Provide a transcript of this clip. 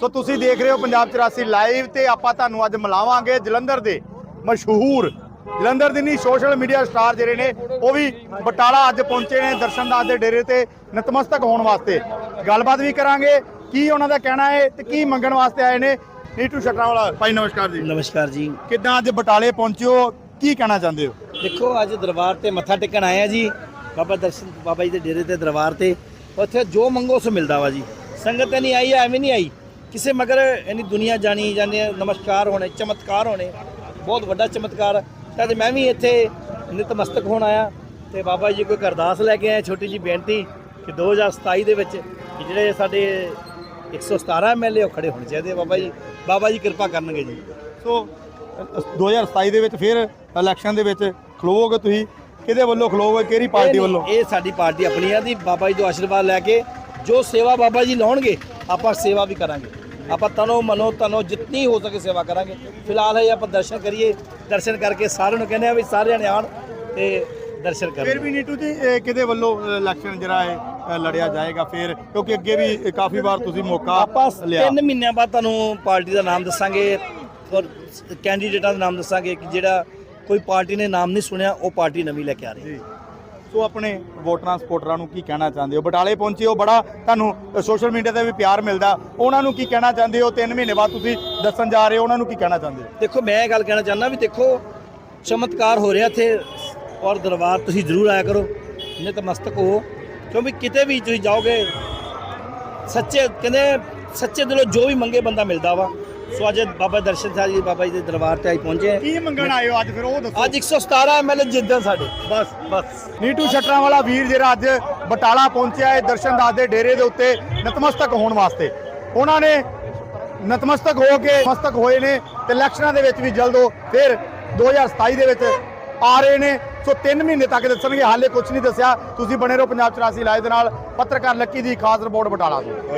ਸੋ ਤੁਸੀਂ ਦੇਖ ਰਹੇ ਹੋ ਪੰਜਾਬ 84 ਲਾਈਵ ਤੇ ਆਪਾਂ ਤੁਹਾਨੂੰ ਅੱਜ ਮਿਲਾਵਾਂਗੇ ਜਲੰਧਰ ਦੇ ਮਸ਼ਹੂਰ ਜਲੰਧਰ ਦੇ ਨਹੀਂ ਸੋਸ਼ਲ ਮੀਡੀਆ ਸਟਾਰ ਜਿਹੜੇ ਨੇ ਉਹ ਵੀ ਬਟਾਲਾ ਅੱਜ ਪਹੁੰਚੇ ਨੇ ਦਰਸ਼ਨਦਾਸ ਦੇ ਡੇਰੇ ਤੇ ਨਤਮਸਤਕ ਹੋਣ ਵਾਸਤੇ। ਗੱਲਬਾਤ ਵੀ ਕਰਾਂਗੇ ਕੀ ਉਹਨਾਂ ਦਾ ਕਹਿਣਾ ਹੈ ਤੇ ਕੀ ਮੰਗਣ ਵਾਸਤੇ ਆਏ ਨੇ। ਨੀਟੂ ਛਟਰਾਵਾਲਾ ਭਾਈ ਨਮਸਕਾਰ ਜੀ। ਨਮਸਕਾਰ ਜੀ। ਕਿੱਦਾਂ ਅੱਜ ਬਟਾਲੇ ਪਹੁੰਚਿਓ? ਕੀ ਕਹਿਣਾ ਚਾਹੁੰਦੇ ਹੋ? ਦੇਖੋ ਅੱਜ ਦਰਬਾਰ ਤੇ ਮੱਥਾ ਟੇਕਣ ਆਏ ਆ ਜੀ। ਬਾਬਾ ਦਰਸ਼ਨ ਬਾਬਾ ਜੀ ਦੇ ਡੇਰੇ ਤੇ ਦਰਬਾਰ ਤੇ। ਉੱਥੇ ਜੋ ਮੰਗੋ ਸੋ ਮਿਲਦਾ ਵਾ ਜੀ। ਸੰਗਤ ਨਹੀਂ ਆਈ ਐਵੇਂ ਨਹੀਂ ਆਈ। ਕਿਸੇ ਮਗਰ ਇਨੀ ਦੁਨੀਆ ਜਾਣੀ ਜਾਂਦੇ ਨਮਸਕਾਰ ਹੋਣੇ ਚਮਤਕਾਰ ਹੋਣੇ ਬਹੁਤ ਵੱਡਾ ਚਮਤਕਾਰ ਤਾਂ ਮੈਂ ਵੀ ਇੱਥੇ ਨਤਮਸਤਕ ਹੋਣ ਆਇਆ ਤੇ ਬਾਬਾ ਜੀ ਕੋਈ ਅਰਦਾਸ ਲੈ ਕੇ ਆਏ ਛੋਟੀ ਜੀ ਬੇਨਤੀ ਕਿ 2027 ਦੇ ਵਿੱਚ ਜਿਹੜੇ ਸਾਡੇ 117 ਐਮਐਲਏ ਉਹ ਖੜੇ ਹੋਣੇ ਚਾਹੀਦੇ ਬਾਬਾ ਜੀ। ਬਾਬਾ ਜੀ ਕਿਰਪਾ ਕਰਨਗੇ ਜੀ। ਸੋ ਅ, 2027 ਦੇ ਵਿੱਚ ਫਿਰ ਇਲੈਕਸ਼ਨ ਦੇ ਵਿੱਚ ਖਲੋਵੋਗੇ ਤੁਸੀਂ। ਕਿਹਦੇ ਵੱਲੋਂ ਖਲੋਵੋਗੇ? ਕਿਹੜੀ ਪਾਰਟੀ ਵੱਲੋਂ? ਇਹ ਸਾਡੀ ਪਾਰਟੀ ਆਪਣੀ ਆ ਦੀ ਬਾਬਾ ਜੀ ਤੋਂ ਆਸ਼ੀਰਵਾਦ ਲੈ ਕੇ ਜੋ ਸੇਵਾ ਬਾਬਾ ਜੀ ਲਾਉਣਗੇ ਆਪਾਂ ਸੇਵਾ ਵੀ ਕਰਾਂਗੇ। ਆਪਾਂ ਤਨੋ ਮਨੋ ਤਨੋ ਜਿੰਨੀ ਹੋ ਸਕੇ ਸੇਵਾ ਕਰਾਂਗੇ। ਫਿਲਹਾਲ ਹੈ ਆਪਾਂ ਦਰਸ਼ਨ ਕਰੀਏ। ਦਰਸ਼ਨ ਕਰਕੇ ਸਾਰਿਆਂ ਨੂੰ ਕਹਿੰਦੇ ਆ ਵੀ ਸਾਰਿਆਂ ਨੇ ਆਉਣ ਤੇ ਦਰਸ਼ਨ ਫਿਰ ਕਰਨ ਵੀ ਨੀਟੂ ਜੀ ਇਹ ਕਿਹਦੇ ਵੱਲੋਂ ਇਲੈਕਸ਼ਨ ਜਿਹੜਾ ਹੈ ਲੜਿਆ ਜਾਏਗਾ ਫਿਰ? ਕਿਉਂਕਿ ਅੱਗੇ ਵੀ ਕਾਫੀ ਵਾਰ ਤੁਸੀਂ ਮੌਕਾ ਆਪਾਂ ਲਿਆ। 3 ਮਹੀਨਿਆਂ ਬਾਅਦ ਤੁਹਾਨੂੰ ਪਾਰਟੀ ਦਾ ਨਾਮ ਦੱਸਾਂਗੇ ਔਰ ਕੈਂਡੀਡੇਟਾਂ ਦਾ ਨਾਮ ਦੱਸਾਂਗੇ ਕਿ ਜਿਹੜਾ ਕੋਈ ਪਾਰਟੀ ਨੇ ਨਾਮ ਨਹੀਂ ਸੁਣਿਆ ਉਹ ਪਾਰਟੀ ਨਵੀਂ ਲੈ ਕੇ ਆ ਰਹੀ ਹੈ। ਜੀ। ਸੋ ਆਪਣੇ ਵੋਟਰਾਂ ਸਪੋਰਟਰਾਂ ਨੂੰ ਕੀ ਕਹਿਣਾ ਚਾਹੁੰਦੇ ਹੋ? ਬਟਾਲੇ ਪਹੁੰਚੇ ਹੋ, ਬੜਾ ਤੁਹਾਨੂੰ ਸੋਸ਼ਲ ਮੀਡੀਆ ਤੇ ਵੀ ਪਿਆਰ ਮਿਲਦਾ। ਉਹਨਾਂ ਨੂੰ ਕੀ ਕਹਿਣਾ ਚਾਹੁੰਦੇ ਹੋ? 3 ਮਹੀਨੇ ਬਾਅਦ ਤੁਸੀਂ ਦੱਸਣ ਜਾ ਰਹੇ ਹੋ, ਉਹਨਾਂ ਨੂੰ ਕੀ ਕਹਿਣਾ ਚਾਹੁੰਦੇ ਹੋ? ਦੇਖੋ, ਮੈਂ ਇਹ ਗੱਲ ਕਹਿਣਾ ਚਾਹੁੰਦਾ ਵੀ ਦੇਖੋ, ਚਮਤਕਾਰ ਹੋ ਰਿਹਾ ਇੱਥੇ ਔਰ ਦਰਬਾਰ ਤੁਸੀਂ ਜ਼ਰੂਰ ਆਇਆ ਕਰੋ। ਨਤਮਸਤਕ ਹੋ। ਕਿਉਂਕਿ ਕਿਤੇ ਵੀ ਤੁਸੀਂ ਜਾਓਗੇ, ਸੱਚੇ, ਕਹਿੰਦੇ ਸੱਚੇ ਦਿਲੋਂ ਜੋ ਵੀ ਮੰਗੇ ਬੰਦਾ ਮਿਲਦਾ ਵਾ। ਸੋ ਅੱਜ ਬਾਬਾ ਦਰਸ਼ਨ ਸਾਹਿਬ ਜੀ ਬਾਬਾ ਜੀ ਦੇ ਦਰਬਾਰ ਤੇ ਆਈ ਪਹੁੰਚੇ। ਕੀ ਮੰਗਣ ਆਏ ਹੋ ਅੱਜ ਫਿਰ ਉਹ ਦੱਸੋ। ਅੱਜ 117 ਐਮਐਲਏ ਜਿੱਦਾਂ ਸਾਡੇ। ਬਸ ਬਸ। ਨੀਟੂ ਛਟਰਾਂ ਵਾਲਾ ਵੀਰ ਜਿਹੜਾ ਅੱਜ ਬਟਾਲਾ ਪਹੁੰਚਿਆ ਹੈ ਦਰਸ਼ਨਦਾਸ ਦੇ ਡੇਰੇ ਦੇ ਉੱਤੇ ਨਤਮਸਤਕ ਹੋਣ ਵਾਸਤੇ। ਉਹਨਾਂ ਨੇ ਨਤਮਸਤਕ ਹੋ ਕੇ ਮਸਤਕ ਹੋਏ ਨੇ ਤੇ ਇਲੈਕਸ਼ਨਾਂ ਦੇ ਵਿੱਚ ਵੀ ਜਲਦ ਉਹ ਫਿਰ 2027 ਦੇ ਵਿੱਚ ਆ ਰਹੇ ਨੇ। ਸੋ 3 ਮਹੀਨੇ ਤੱਕ ਦੱਸਣਗੇ ਹਾਲੇ ਕੁਝ ਨਹੀਂ ਦੱਸਿਆ। ਤੁਸੀਂ ਬਣੇ ਰਹੋ ਪੰਜਾਬ 84 ਲਾਈਵ ਦੇ ਨਾਲ। ਪੱਤਰਕਾਰ ਲੱਕੀ ਦੀ ਖਾਸ ਰਿਪੋਰਟ ਬਟਾਲਾ ਤੋਂ।